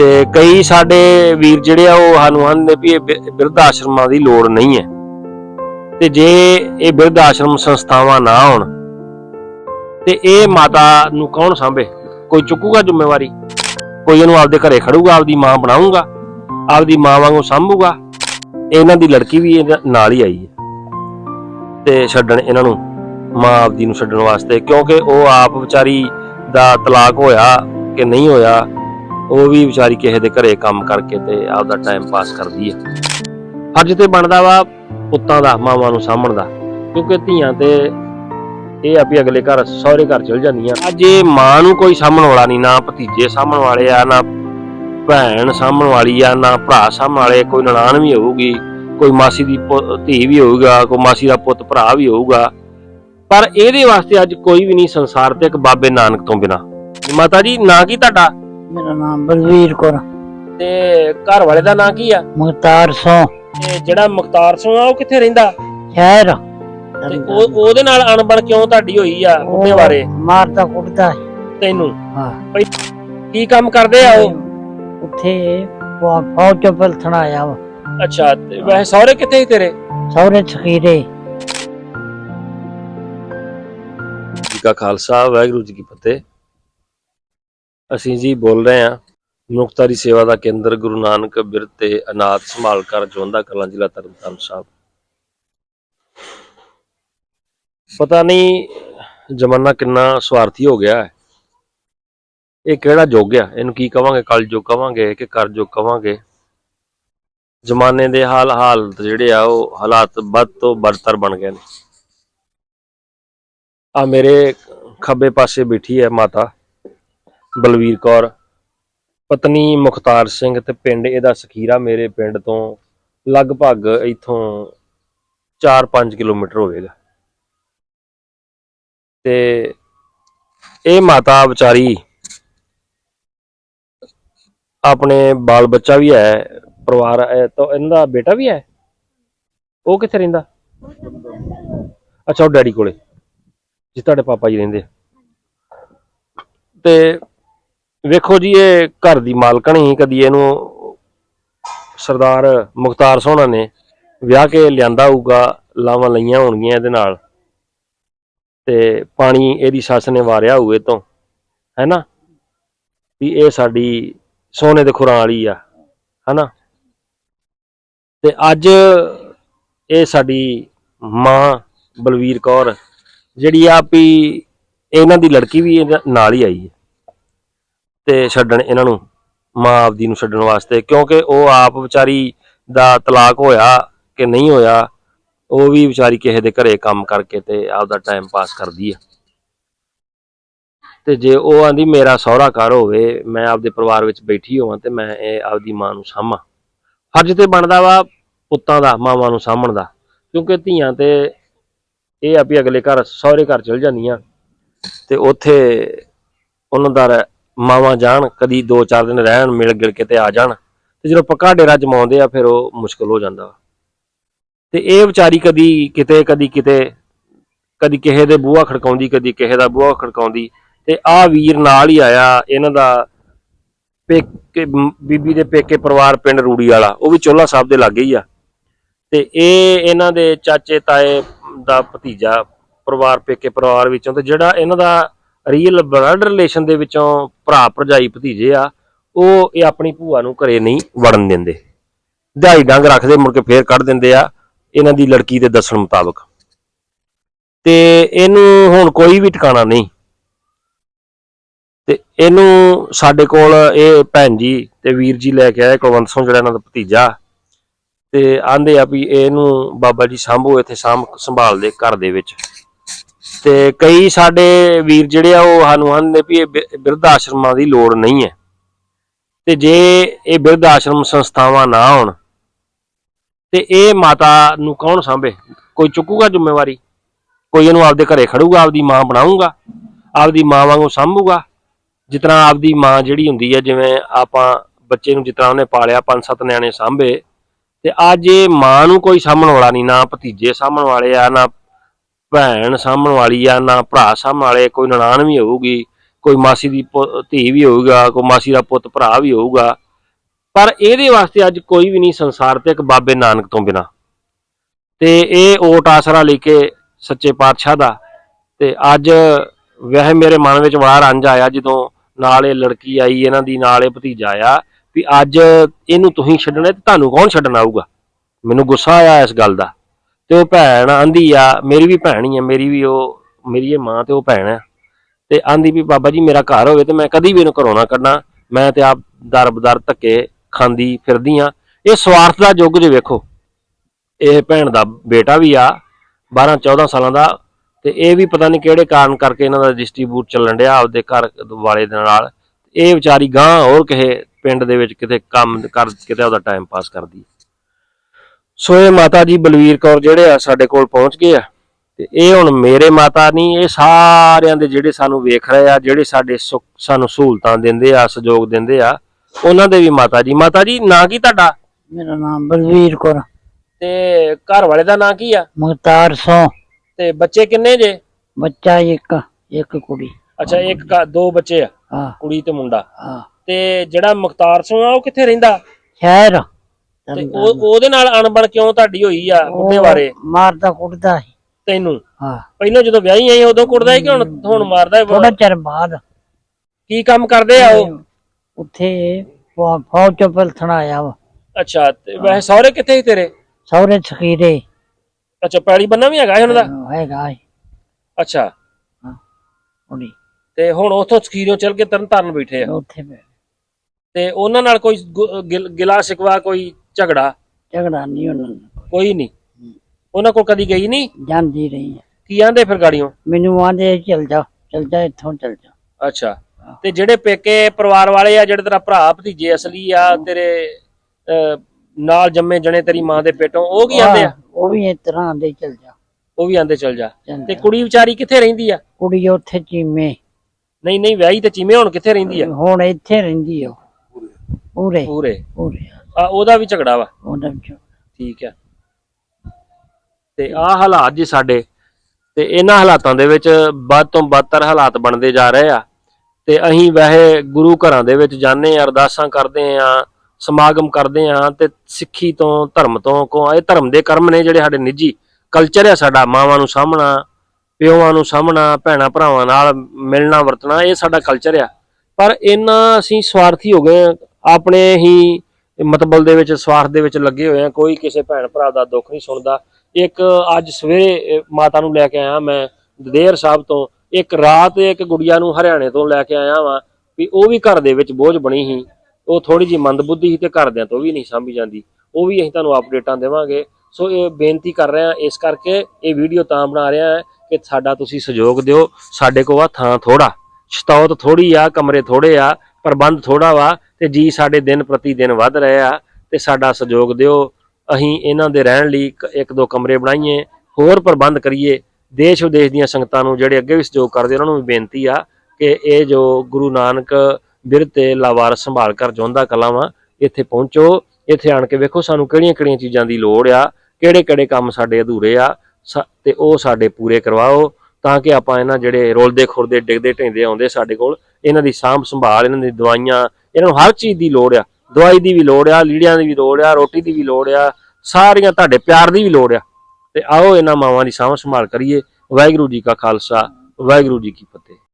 ਤੇ ਕਈ ਸਾਡੇ ਵੀਰ ਜਿਹੜੇ ਆ ਉਹ ਸਾਨੂੰ ਆਂਦੇ ਵੀ ਇਹ ਬਿ- ਬਿਰਧ ਆਸ਼ਰਮਾਂ ਦੀ ਲੋੜ ਨਹੀਂ ਹੈ। ਤੇ ਜੇ ਇਹ ਬਿਰਧ ਆਸ਼ਰਮ ਸੰਸਥਾਵਾਂ ਨਾ ਹੋਣ, ਤੇ ਇਹ ਮਾਤਾ ਨੂੰ ਕੌਣ ਸੰਭੇ? ਕੋਈ ਚੁੱਕੂਗਾ ਜ਼ਿੰਮੇਵਾਰੀ? ਕੋਈ ਇਹਨੂੰ ਆਪਦੇ ਘਰੇ ਖੜੂਗਾ, ਆਪਦੀ ਮਾਂ ਬਣਾਊਗਾ, ਆਪਦੀ ਮਾਂ ਵਾਂਗੂ ਸੰਭੂਗਾ? ਇਹਨਾਂ ਦੀ ਲੜਕੀ ਵੀ ਇਹਦੇ ਨਾਲ ਹੀ ਆਈ ਹੈ। ਤੇ ਛੱਡਣ ਇਹਨਾਂ ਨੂੰ, ਮਾਂ ਆਪਦੀ ਨੂੰ ਛੱਡਣ ਵਾਸਤੇ, ਕਿਉਂਕਿ ਉਹ ਆਪ ਵਿਚਾਰੀ ਦਾ ਤਲਾਕ ਹੋਇਆ ਕਿ ਨਹੀਂ ਹੋਇਆ ਉਹ ਵੀ ਵਿਚਾਰੀ ਕਿਸੇ ਦੇ ਘਰੇ ਕੰਮ ਕਰਕੇ ਤੇ ਆਪਦਾ ਟਾਈਮ ਪਾਸ ਕਰਦੀ ਹੈ ਫਰਜ਼ ਤੇ ਬਣਦਾ ਵਾ ਪੁੱਤਾਂ ਦਾ, ਮਾਵਾਂ ਨੂੰ ਸਾਂਭਣ ਦਾ, ਕਿਉਂਕਿ ਧੀਆਂ ਤੇ ਇਹ ਆ ਵੀ ਅਗਲੇ ਘਰ, ਸਹੁਰੇ ਘਰ ਚਲ ਜਾਂਦੀਆਂ। ਅੱਜ ਇਹ ਮਾਂ ਨੂੰ ਕੋਈ ਸਾਂਭਣ ਵਾਲਾ ਨਹੀਂ, ਨਾ ਭਤੀਜੇ ਸਾਂਭਣ ਵਾਲੇ ਆ, ਨਾ ਭੈਣ ਸਾਂਭਣ ਵਾਲੀ ਆ, ਨਾ ਭਰਾ ਸਾਂਭਣ ਵਾਲੇ, ਕੋਈ ਨਨਾਣ ਵੀ ਹੋਊਗੀ, ਕੋਈ ਮਾਸੀ ਦੀ ਪੁ- ਧੀ ਵੀ ਹੋਊਗਾ, ਕੋਈ ਮਾਸੀ ਦਾ ਪੁੱਤ, ਭਰਾ ਵੀ ਹੋਊਗਾ। ਪਰ ਇਹਦੇ ਵਾਸਤੇ ਅੱਜ ਕੋਈ ਵੀ ਨਹੀਂ ਸੰਸਾਰ ਤੇ ਇੱਕ ਬਾਬੇ ਨਾਨਕ ਤੋਂ ਬਿਨਾ। ਮਾਤਾ ਜੀ, ਨਾ ਕੀ ਤੁਹਾਡਾ ਮੇਰਾ ਨਾਮ ਬਲਵੀਰ ਕੌਰ ਤੇ ਘਰ ਵਾਲੇ ਦਾ ਨਾਂ ਕੀ ਆ? ਮੁਖਤਾਰ ਸੋਂ ਤੇ ਜਿਹੜਾ ਮੁਖਤਾਰ ਸਿੰਘ ਆ ਉਹ ਕਿੱਥੇ ਰਹਿੰਦਾ? ਸ਼ਹਿਰ ਤੇ ਉਹ ਉਹਦੇ ਨਾਲ ਅਣਬਣ ਕਿਉਂ ਤੁਹਾਡੀ ਹੋਈ ਆ ਉਹਦੇ ਬਾਰੇ? ਮਾਰਦਾ ਕੁੱਟਦਾ। ਤੈਨੂੰ? ਹਾਂ। ਕੀ ਕੰਮ ਕਰਦੇ ਆ ਉਹ? ਉੱਥੇ ਫੌਜ ਚੋਂ ਪਲਥਣ ਆਇਆ ਵਾ। ਅੱਛਾ ਤੇ ਵੈਸੇ ਸਹੁਰੇ ਕਿੱਥੇ ਸੀ ਤੇਰੇ? ਸਹੁਰੇ ਛਕੀਰੇ ਜੀ ਕਾ ਖਾਲਸਾ ਵਾਹਿਗੁਰੂ ਜੀ ਕੀ ਫਤਿਹ। ਅਸੀਂ ਜੀ ਬੋਲ ਰਹੇ ਹਾਂ ਮੁਕਤਾਰੀ ਸੇਵਾ ਦਾ ਕੇਂਦਰ ਗੁਰੂ ਨਾਨਕ ਬਿਰਧ ਤੇ ਅਨਾਥ ਸੰਭਾਲ ਕਰ ਜੋਂਦਾ ਕਲਾਂ ਜ਼ਿਲ੍ਹਾ ਤਰਨਤਾਰਨ ਸਾਹਿਬ। ਪਤਾ ਨਹੀਂ ਜ਼ਮਾਨਾ ਕਿੰਨਾ ਸਵਾਰਥੀ ਹੋ ਗਿਆ ਹੈ। ਇਹ ਕਿਹੜਾ ਯੁੱਗ ਆ? ਇਹਨੂੰ ਕੀ ਕਵਾਂਗੇ? ਕਲ ਯੁੱਗ ਕਵਾਂਗੇ ਕਿ ਕਰ ਯੁੱਗ ਕਵਾਂਗੇ? ਜ਼ਮਾਨੇ ਦੇ ਹਾਲ ਹਾਲਤ ਜਿਹੜੇ ਆ, ਉਹ ਹਾਲਾਤ ਵੱਧ ਤੋਂ ਬਦਤਰ ਬਣ ਗਏ ਨੇ। ਆ ਮੇਰੇ ਖੱਬੇ ਪਾਸੇ ਬੈਠੀ ਹੈ ਮਾਤਾ। ਬਲਵੀਰ ਕੌਰ, ਪਤਨੀ ਮੁਖਤਾਰ ਸਿੰਘ ਤੇ ਪਿੰਡ ਇਹਦਾ ਸਖੀਰਾ ਮੇਰੇ ਪਿੰਡ ਤੋਂ ਲਗਭਗ ਇਥੋਂ 4-5 ਕਿਲੋਮੀਟਰ ਹੋਵੇਗਾ। ਤੇ ਇਹ ਮਾਤਾ ਵਿਚਾਰੀ ਆਪਣੇ ਬਾਲ ਬੱਚਾ ਵੀ ਹੈ, ਪਰਿਵਾਰ ਹੈ, ਤਾਂ ਇਹਨਾਂ ਦਾ ਬੇਟਾ ਵੀ ਹੈ? ਉਹ ਕਿੱਥੇ ਰਹਿੰਦਾ? ਅੱਛਾ, ਉਹ ਡੈਡੀ ਕੋਲੇ, ਜਿੱਥੇ ਤੁਹਾਡੇ ਪਾਪਾ ਜੀ ਰਹਿੰਦੇ ਤੇ ਵੇਖੋ ਜੀ, ਇਹ ਘਰ ਦੀ ਮਾਲਕਣ ਹੀ ਕਦੀ ਇਹਨੂੰ ਸਰਦਾਰ ਮੁਖਤਾਰ ਸੋਹਣਾ ਨੇ ਵਿਆਹ ਕੇ ਲਿਆਂਦਾ ਹੋਊਗਾ, ਲਾਵਾਂ ਲਈਆਂ ਹੋਣਗੀਆਂ ਇਹਦੇ ਨਾਲ। ਤੇ ਪਾਣੀ ਇਹਦੀ ਸੱਸ ਨੇ ਵਾਰਿਆ ਹੋਊ ਇਹ ਤੋਂ ਹੈਨਾ ਵੀ ਇਹ ਸਾਡੀ ਸੋਨੇ ਦੇ ਖੁਰਾਂ ਵਾਲੀ ਆ ਹੈਨਾ ਤੇ ਅੱਜ ਇਹ ਸਾਡੀ ਮਾਂ ਬਲਵੀਰ ਕੌਰ, ਜਿਹੜੀ ਆ ਵੀ ਇਹਨਾਂ ਦੀ ਲੜਕੀ ਵੀ ਇਹਦੇ ਨਾਲ ਹੀ ਆਈ ਹੈ। ਤੇ ਛੱਡਣ ਇਹਨਾਂ ਨੂੰ, ਮਾਂ ਆਪਦੀ ਨੂੰ ਛੱਡਣ ਵਾਸਤੇ, ਕਿਉਂਕਿ ਉਹ ਆਪ ਵਿਚਾਰੀ ਦਾ ਤਲਾਕ ਹੋਇਆ ਕਿ ਨਹੀਂ ਹੋਇਆ, ਉਹ ਵੀ ਵਿਚਾਰੀ ਕਿਸੇ ਦੇ ਘਰੇ ਕੰਮ ਕਰਕੇ ਤੇ ਆਪਦਾ ਟਾਈਮ ਪਾਸ ਕਰਦੀ ਆ। ਤੇ ਜੇ ਉਹ ਆਂਦੀ, ਮੇਰਾ ਸਹੁਰਾ ਘਰ ਹੋਵੇ, ਮੈਂ ਆਪਦੇ ਪਰਿਵਾਰ ਵਿੱਚ ਬੈਠੀ ਹੋਵਾਂ ਤੇ ਮੈਂ ਇਹ ਆਪਦੀ ਮਾਂ ਨੂੰ ਸਾਂਭਾਂ। ਫਰਜ਼ ਤੇ ਬਣਦਾ ਵਾ ਪੁੱਤਾਂ ਦਾ, ਮਾਵਾਂ ਨੂੰ ਸਾਂਭਣ ਦਾ, ਕਿਉਂਕਿ ਧੀਆਂ ਤੇ ਇਹ ਆ ਵੀ ਅਗਲੇ ਘਰ, ਸਹੁਰੇ ਘਰ ਚਲ ਜਾਂਦੀਆਂ ਤੇ ਉੱਥੇ ਉਹਨਾਂ ਦਾ ਮਾਵਾਂ ਜਾਣ, ਕਦੀ 2-4 ਦਿਨ ਰਹਿਣ, ਮਿਲ ਗਿਲ ਕੇ ਤੇ ਆ ਜਾਣ। ਤੇ ਜਦੋਂ ਪੱਕਾ ਡੇਰਾ ਜਮਾਉਂਦੇ ਆ, ਫਿਰ ਉਹ ਮੁਸ਼ਕਲ ਹੋ ਜਾਂਦਾ। ਤੇ ਇਹ ਵਿਚਾਰੀ ਕਦੀ ਕਿਤੇ ਕਦੀ ਕਿਤੇ, ਕਦੀ ਕਿਸੇ ਦੇ ਬੂਹਾ ਖੜਕਾਉਂਦੀ, ਕਦੀ ਕਿਸੇ ਦਾ ਬੂਹਾ ਖੜਕਾਉਂਦੀ। ਤੇ ਆ ਵੀਰ ਨਾਲ ਹੀ ਆਇਆ, ਇਹਨਾਂ ਦਾ ਪੇਕੇ ਬੀਬੀ ਦੇ ਪੇਕੇ ਪਰਿਵਾਰ ਪਿੰਡ ਰੂੜੀ ਵਾਲਾ, ਉਹ ਵੀ ਚੋਲਾ ਸਾਹਿਬ ਦੇ ਲਾਗੇ ਹੀ ਆ। ਤੇ ਇਹ ਇਹਨਾਂ ਦੇ ਚਾਚੇ ਤਾਏ ਦਾ ਭਤੀਜਾ, ਪਰਿਵਾਰ, ਪੇਕੇ ਪਰਿਵਾਰ ਵਿੱਚੋਂ, ਤੇ ਜਿਹੜਾ ਇਹਨਾਂ ਦਾ ਰੀਅਲ ਬਲੱਡ ਰਿਲੇਸ਼ਨ ਦੇ ਵਿੱਚੋਂ ਭਰਾ ਭਰਜਾਈ ਭਤੀਜੇ ਆ, ਉਹ ਇਹ ਆਪਣੀ ਭੂਆ ਨੂੰ ਘਰੇ ਨਹੀਂ ਵੜਨ ਦਿੰਦੇ। ਦਿਹਾੜੀ ਡੰਗ ਰੱਖਦੇ, ਮੁੜ ਕੇ ਫੇਰ ਕੱਢ ਦਿੰਦੇ ਆ, ਇਹਨਾਂ ਦੀ ਲੜਕੀ ਦੇ ਦੱਸਣ ਮੁਤਾਬਕ। ਤੇ ਇਹਨੂੰ ਹੁਣ ਕੋਈ ਵੀ ਟਿਕਾਣਾ ਨਹੀਂ। ਤੇ ਇਹਨੂੰ ਸਾਡੇ ਕੋਲ ਇਹ ਭੈਣ ਜੀ ਤੇ ਵੀਰ ਜੀ ਲੈ ਕੇ ਆਏ, ਕੁਲਵੰਤ ਸਿੰਘ ਜਿਹੜਾ ਇਹਨਾਂ ਦਾ ਭਤੀਜਾ। ਤੇ ਆਂਦੇ ਆ ਵੀ ਇਹਨੂੰ ਬਾਬਾ ਜੀ ਸਾਂਭੋ, ਇੱਥੇ ਸਾਂਭ ਸੰਭਾਲਦੇ ਘਰ ਦੇ ਵਿੱਚ। ਤੇ ਕਈ ਸਾਡੇ ਵੀਰ ਜਿਹੜੇ ਆ ਉਹ ਸਾਨੂੰ ਆਂਦੇ ਵੀ ਇਹ ਬਿ- ਬਿਰਧ ਆਸ਼ਰਮਾਂ ਦੀ ਲੋੜ ਨਹੀਂ ਹੈ। ਤੇ ਜੇ ਇਹ ਬਿਰਧ ਆਸ਼ਰਮ ਸੰਸਥਾਵਾਂ ਨਾ ਹੋਣ ਤੇ ਇਹ ਮਾਤਾ ਨੂੰ ਕੌਣ ਸਾਂਭੇ? ਕੋਈ ਚੁੱਕੂਗਾ ਜ਼ਿੰਮੇਵਾਰੀ? ਕੋਈ ਇਹਨੂੰ ਆਪਦੇ ਘਰੇ ਖੜੂਗਾ, ਆਪਦੀ ਮਾਂ ਬਣਾਊਗਾ, ਆਪਦੀ ਮਾਂ ਵਾਂਗੂ ਸਾਂਭੂਗਾ? ਜਿਸ ਤਰ੍ਹਾਂ ਆਪਦੀ ਮਾਂ ਜਿਹੜੀ ਹੁੰਦੀ ਹੈ, ਜਿਵੇਂ ਆਪਾਂ ਬੱਚੇ ਨੂੰ ਜਿਸ ਤਰ੍ਹਾਂ ਉਹਨੇ ਪਾਲਿਆ ਪੰਜ ਸੱਤ ਨਿਆਣੇ ਸਾਂਭੇ, ਤੇ ਅੱਜ ਇਹ ਮਾਂ ਨੂੰ ਕੋਈ ਸਾਂਭਣ ਵਾਲਾ ਨਹੀਂ, ਨਾ ਭਤੀਜੇ ਸਾਂਭਣ ਵਾਲੇ ਆ, ਨਾ ਭੈਣ ਸਾਂਭਣ ਵਾਲੀ ਆ, ਨਾ ਭਰਾ ਸਾਂਭਣ ਵਾਲੇ, ਕੋਈ ਨਨਾਣ ਵੀ ਹੋਊਗੀ, ਕੋਈ ਮਾਸੀ ਦੀ ਪੁ- ਧੀ ਵੀ ਹੋਊਗਾ, ਕੋਈ ਮਾਸੀ ਦਾ ਪੁੱਤ ਭਰਾ ਵੀ ਹੋਊਗਾ। ਪਰ ਇਹਦੇ ਵਾਸਤੇ ਅੱਜ ਕੋਈ ਵੀ ਨਹੀਂ ਸੰਸਾਰ ਤੇ ਇੱਕ ਬਾਬੇ ਨਾਨਕ ਤੋਂ ਬਿਨਾ। ਤੇ ਇਹ ਓਟ ਆਸਰਾ ਲੈ ਕੇ ਸੱਚੇ ਪਾਤਸ਼ਾਹ ਦਾ। ਤੇ ਅੱਜ ਵਹਿ ਮੇਰੇ ਮਨ ਵਿੱਚ ਵਾਰ ਅੰਜ ਆਇਆ ਜਦੋਂ ਨਾਲ ਇਹ ਲੜਕੀ ਆਈ, ਇਹਨਾਂ ਦੀ ਨਾਲ ਇਹ ਭਤੀਜਾ ਆਇਆ ਵੀ ਅੱਜ ਇਹਨੂੰ ਤੁਸੀਂ ਛੱਡਣਾ ਤੇ ਤੁਹਾਨੂੰ ਕੌਣ ਛੱਡਣ ਆਊਗਾ? ਮੈਨੂੰ ਗੁੱਸਾ ਆਇਆ ਇਸ ਗੱਲ ਦਾ। ਤੇ ਉਹ ਭੈਣ ਆਂਦੀ ਆ, ਮੇਰੀ ਵੀ ਭੈਣ ਹੀ ਆ, ਮੇਰੀ ਵੀ ਉਹ, ਮੇਰੀ ਇਹ ਮਾਂ ਤੇ ਉਹ ਭੈਣ ਆ। ਤੇ ਆਂਦੀ ਵੀ ਬਾਬਾ ਜੀ ਮੇਰਾ ਘਰ ਹੋਵੇ ਤੇ ਮੈਂ ਕਦੀ ਵੀ ਇਹਨੂੰ ਘਰੋਂ ਨਾ ਕੱਢਣਾ ਮੈਂ ਤੇ ਆਪ ਦਰ ਬਦਰ ਧੱਕੇ ਖਾਂਦੀ ਫਿਰਦੀ ਆ। ਇਹ ਸਵਾਰਥ ਦਾ ਯੁੱਗ ਜੇ ਵੇਖੋ। ਇਹ ਭੈਣ ਦਾ ਬੇਟਾ ਵੀ ਆ 12 14 ਸਾਲਾਂ ਦਾ। ਤੇ ਇਹ ਵੀ ਪਤਾ ਨਹੀਂ ਕਿਹੜੇ ਕਾਰਨ ਕਰਕੇ ਇਹਨਾਂ ਦਾ ਡਿਸਟ੍ਰੀਬਿਊਟ ਚੱਲਣ ਡਿਆ ਆਪਦੇ ਘਰ ਵਾਲੇ ਦੇ ਨਾਲ। ਇਹ ਵਿਚਾਰੀ ਗਾਂ ਹੋਰ ਕਿਸੇ ਪਿੰਡ ਦੇ ਵਿੱਚ ਕਿਤੇ ਕੰਮ ਕਰ, ਕਿਤੇ ਉਹਦਾ ਟਾਈਮ ਪਾਸ ਕਰਦੀ। ਸੋ ਇਹ ਮਾਤਾ ਜੀ ਬਲਵੀਰ ਕੌਰ ਜਿਹੜੇ ਆ ਸਾਡੇ ਕੋਲ ਪਹੁੰਚ ਗਏ ਆ ਤੇ ਇਹ ਹੁਣ ਮੇਰੇ ਮਾਤਾ ਨਹੀਂ ਇਹ ਸਾਰਿਆਂ ਦੇ ਜਿਹੜੇ ਸਾਨੂੰ ਵੇਖ ਰਹੇ ਆ ਜਿਹੜੇ ਸਾਡੇ ਸਾਨੂੰ ਸਹੂਲਤਾਂ ਦਿੰਦੇ ਆ ਸਹਿਯੋਗ ਦਿੰਦੇ ਆ ਉਹਨਾਂ ਦੇ ਵੀ ਮਾਤਾ ਜੀ। ਮਾਤਾ ਜੀ ਨਾਂ ਕੀ ਤੁਹਾਡਾ? ਮੇਰਾ ਨਾਮ ਬਲਵੀਰ ਕੌਰ ਤੇ ਘਰ ਵਾਲੇ ਦਾ ਨਾਂ ਕੀ ਆ? ਮੁਖਤਾਰ ਸੋ ਤੇ ਬੱਚੇ ਕਿੰਨੇ ਜੇ? ਬੱਚਾ ਇੱਕ ਇੱਕ ਕੁੜੀ। ਅੱਛਾ ਇੱਕ ਘਰ- ਦੋ ਬੱਚੇ ਆ। ਹਾਂ। ਕੁੜੀ ਤੇ ਮੁੰਡਾ। ਹਾਂ। ਤੇ ਜਿਹੜਾ ਮੁਖਤਾਰ ਸਿੰਘ ਆ ਉਹ ਕਿੱਥੇ ਰਹਿੰਦਾ? ਸ਼ਹਿਰ। ਤੇ ਉਹ ਉਹਦੇ ਨਾਲ ਅਣਬਣ ਕਿਉਂ ਤੁਹਾਡੀ ਹੋਈ ਆ? ਬੁੱਢੇ ਬਾਰੇ? ਮਾਰਦਾ ਕੁੱਟਦਾ ਸੀ। ਤੈਨੂੰ? ਹਾਂ। ਪਹਿਲਾਂ ਜਦੋਂ ਵਿਆਹੀ ਆਈ ਉਦੋਂ ਕੁੱਟਦਾ ਸੀ ਕਿ ਹੁਣ ਹੁਣ ਮਾਰਦਾ ਹੈ? ਥੋੜਾ ਚਿਰ ਬਾਅਦ। ਕੀ ਕੰਮ ਕਰਦੇ ਆ ਉਹ? ਉੱਥੇ ਫੌਜ ਚੋਂ ਪਲਥਣ ਆਇਆ ਵਾ। ਅੱਛਾ ਤੇ ਵੈਸੇ ਸਹੁਰੇ ਕਿੱਥੇ ਸੀ ਤੇਰੇ? ਸੌਰੇ ਛਕੀਰੇ ਅੱਛਾ ਪੈਲੀ ਬੰਨਾ ਵੀ ਹੈਗਾ ਸੀ ਉਹਨਾਂ ਦਾ? ਹੈਗਾ ਅੱਛਾ। ਕੁੜੀ ਤੇ ਹੁਣ ਉਥੋਂ ਸਕੀਰੋਂ ਚੱਲ ਕੇ ਤਰਨ ਤਾਰਨ ਬੈਠੇ ਆ। ਉੱਥੇ ਤੇ ਉਹਨਾਂ ਨਾਲ ਕੋਈ ਗਿਲਾ ਸ਼ਿਕਵਾ ਕੋਈ ਝਗੜਾ? ਝਗੜਾ ਨਹੀਂ ਉਹਨਾਂ ਨਾਲ। ਕੋਈ ਨਹੀਂ। ਉਹਨਾਂ ਕੋਲ ਕਦੀ ਗਈ ਨਹੀਂ? ਜਾਂਦੀ ਰਹੀ ਹੈ। ਕੀ ਆਂਦੇ ਫਿਰ ਗਾੜੀਆਂ ਮੈਨੂੰ ਆਂਦੇ ਚੱਲ ਜਾ ਚੱਲ ਜਾ ਇੱਥੋਂ ਚੱਲ ਜਾ। ਅੱਛਾ। ਤੇ ਜਿਹੜੇ ਪੇਕੇ ਪਰਿਵਾਰ ਵਾਲੇ ਆ ਜਿਹੜੇ ਤੇਰਾ ਭਰਾ ਭਤੀਜੇ ਅਸਲੀ ਆ ਤੇਰੇ ਨਾਲ ਜੰਮੇ ਜਣੇ ਤੇਰੀ ਮਾਂ ਦੇ ਪੇਟੋਂ ਉਹ ਕੀ ਆਂਦੇ ਆ? ਉਹ ਵੀ ਇਸ ਤਰ੍ਹਾਂ ਆਂਦੇ ਚੱਲ ਜਾ। ਉਹ ਵੀ ਆਂਦੇ ਚੱਲ ਜਾ। ਤੇ। ਕੁੜੀ ਵਿਚਾਰੀ ਕਿੱਥੇ ਰਹਿੰਦੀ ਆ? ਕੁੜੀ ਉੱਥੇ ਚੀਮੇ। ਨਹੀਂ ਨਹੀਂ ਵਿਆਹੀ ਤੇ ਚੀਮੇ ਹੁਣ ਕਿੱਥੇ ਰਹਿੰਦੀ ਆ? ਹੁਣ ਇੱਥੇ ਰਹਿੰਦੀ ਆ। ਪੂਰੇ। ਪੂਰੇ। ਪੂਰੇ। ਆ ਉਹਦਾ ਵੀ ਝਗੜਾ ਵਾ? ਉਹਦਾ ਵਿੱਚ ਠੀਕ ਆ। ਤੇ ਆਹ ਹਾਲਾਤ ਜੀ ਸਾਡੇ। ਤੇ ਇਹਨਾਂ ਹਾਲਾਤਾਂ ਦੇ ਵਿੱਚ ਵੱਧ ਤੋਂ ਬਦਤਰ ਹਾਲਾਤ ਬਣਦੇ ਜਾ ਰਹੇ ਆ। ਤੇ ਅਸੀਂ ਵੈਸੇ ਗੁਰੂ ਘਰਾਂ ਦੇ ਵਿੱਚ ਜਾਂਦੇ ਆ ਅਰਦਾਸਾਂ ਕਰਦੇ ਆ ਸਮਾਗਮ ਕਰਦੇ ਆ ਤੇ ਸਿੱਖੀ ਤੋਂ ਧਰਮ ਤੋਂ ਕੋ ਇਹ ਧਰਮ ਦੇ ਕਰਮ ਨੇ ਜਿਹੜੇ ਸਾਡੇ ਨਿੱਜੀ ਕਲਚਰ ਆ ਸਾਡਾ ਮਾਵਾਂ ਨੂੰ ਸਾਹਮਣਾ ਪਿਓਾਂ ਨੂੰ ਸਾਹਮਣਾ ਭੈਣਾ ਭਰਾਵਾਂ ਨਾਲ ਮਿਲਣਾ ਵਰਤਣਾ ਇਹ ਸਾਡਾ ਕਲਚਰ ਆ। ਪਰ ਇਹਨਾਂ ਅਸੀਂ ਸਵਾਰਥੀ ਹੋ ਗਏ ਆਪਣੇ ਹੀ ਮਤਬਲ ਦੇ ਵਿੱਚ, ਸਵਾਰਥ ਦੇ ਵਿੱਚ ਲੱਗੇ ਹੋਏ ਆ। ਕੋਈ ਕਿਸੇ ਭੈਣ ਭਰਾ ਦਾ ਦੁੱਖ ਨਹੀਂ ਸੁਣਦਾ। ਇੱਕ ਅੱਜ ਸਵੇਰੇ ਮਾਤਾ ਨੂੰ ਲੈ ਕੇ ਆਇਆ ਮੈਂ ਦਦੇਰ ਸਾਹਿਬ ਤੋਂ। ਇੱਕ ਰਾਤ ਇੱਕ ਗੁੜੀਆ ਨੂੰ ਹਰਿਆਣੇ ਤੋਂ ਲੈ ਕੇ ਆਇਆ ਵਾਂ ਵੀ ਉਹ ਵੀ ਘਰ ਦੇ ਵਿੱਚ ਬੋਝ ਬਣੀ ਸੀ। ਉਹ ਥੋੜੀ ਜਿਹੀ ਮੰਦਬੁੱਧੀ ਸੀ ਤੇ ਘਰਦਿਆਂ ਤੋਂ ਵੀ ਨਹੀਂ ਸਾਂਭੀ ਜਾਂਦੀ। ਉਹ ਵੀ ਅਸੀਂ ਤੁਹਾਨੂੰ ਅਪਡੇਟਾਂ ਦੇਵਾਂਗੇ। ਸੋ ਇਹ ਬੇਨਤੀ ਕਰ ਰਹੇ ਹਾਂ ਇਸ ਕਰਕੇ ਇਹ ਵੀਡੀਓ ਤਾਂ ਬਣਾ ਰਿਹਾ ਹੈ ਕਿ ਸਾਡਾ ਤੁਸੀਂ ਸਹਿਯੋਗ ਦਿਓ। ਸਾਡੇ ਕੋਲ ਆ ਥਾਂ ਥੋੜਾ ਸ਼ਤੌਤ ਥੋੜੀ ਆ, ਕਮਰੇ ਥੋੜੇ ਆ। ਪ੍ਰਬੰਧ ਥੋੜਾ ਵਾ ਤੇ ਜੀ ਸਾਡੇ ਦਿਨ ਪ੍ਰਤੀ ਦਿਨ ਵੱਧ ਰਹੇ ਆ ਤੇ ਸਾਡਾ ਸਹਿਯੋਗ ਦਿਓ। ਅਸੀਂ ਇਹਨਾਂ ਦੇ ਰਹਿਣ ਲਈ ਇੱਕ- ਇੱਕ ਦੋ ਕਮਰੇ ਬਣਾਈਏ, ਹੋਰ ਪ੍ਰਬੰਧ ਕਰੀਏ। ਦੇਸ਼ ਵਿਦੇਸ਼ ਦੀਆਂ ਸੰਗਤਾਂ ਨੂੰ ਜਿਹੜੇ ਅੱਗੇ ਵੀ ਸਹਿਯੋਗ ਕਰਦੇ ਉਹਨਾਂ ਨੂੰ ਵੀ ਬੇਨਤੀ ਆ ਕਿ ਇਹ ਜੋ ਗੁਰੂ ਨਾਨਕ ਬਿਰ ਤੇ ਲਾਵਾਰਸ ਸੰਭਾਲ ਕਰ ਜੋਂਦਾ ਕਲਾਵਾਂ ਇੱਥੇ ਪਹੁੰਚੋ। ਇੱਥੇ ਆਣ ਕੇ ਵੇਖੋ ਸਾਨੂੰ ਕਿਹੜੀਆਂ ਕਿਹੜੀਆਂ ਚੀਜ਼ਾਂ ਦੀ ਲੋੜ ਆ, ਕਿਹੜੇ ਕਿਹੜੇ ਕੰਮ ਸਾਡੇ ਅਧੂਰੇ ਆ। ਸਾ- ਤੇ ਉਹ ਸਾਡੇ ਪੂਰੇ ਕਰਵਾਓ। ਤਾਂ ਕਿ ਆਪਾਂ ਇਹਨਾਂ ਜਿਹੜੇ ਰੋਲਦੇ ਖੁਰਦੇ ਡਿੱਗਦੇ, ਢੈਂਦੇ ਆਉਂਦੇ ਸਾਡੇ ਕੋਲ, ਇਹਨਾਂ ਦੀ ਸਾਂਭ ਸੰਭਾਲ, ਇਹਨਾਂ ਦੀ ਦਵਾਈਆਂ, ਇਹਨਾਂ ਨੂੰ ਹਰ ਚੀਜ਼ ਦੀ ਲੋੜ ਆ। ਦਵਾਈ ਦੀ ਵੀ ਲੋੜ ਆ, ਲੀੜਿਆਂ ਦੀ ਵੀ ਲੋੜ ਆ, ਰੋਟੀ ਦੀ ਵੀ ਲੋੜ ਆ, ਸਾਰੀਆਂ ਤੁਹਾਡੇ ਪਿਆਰ ਦੀ ਵੀ ਲੋੜ ਆ। ਤੇ ਆਓ ਇਹਨਾਂ ਮਾਵਾਂ ਦੀ ਸਾਂਭ ਸੰਭਾਲ ਕਰੀਏ। ਵਾਹਿਗੁਰੂ ਜੀ ਕਾ ਖਾਲਸਾ, ਵਾਹਿਗੁਰੂ ਜੀ ਕੀ ਫਤਿਹ।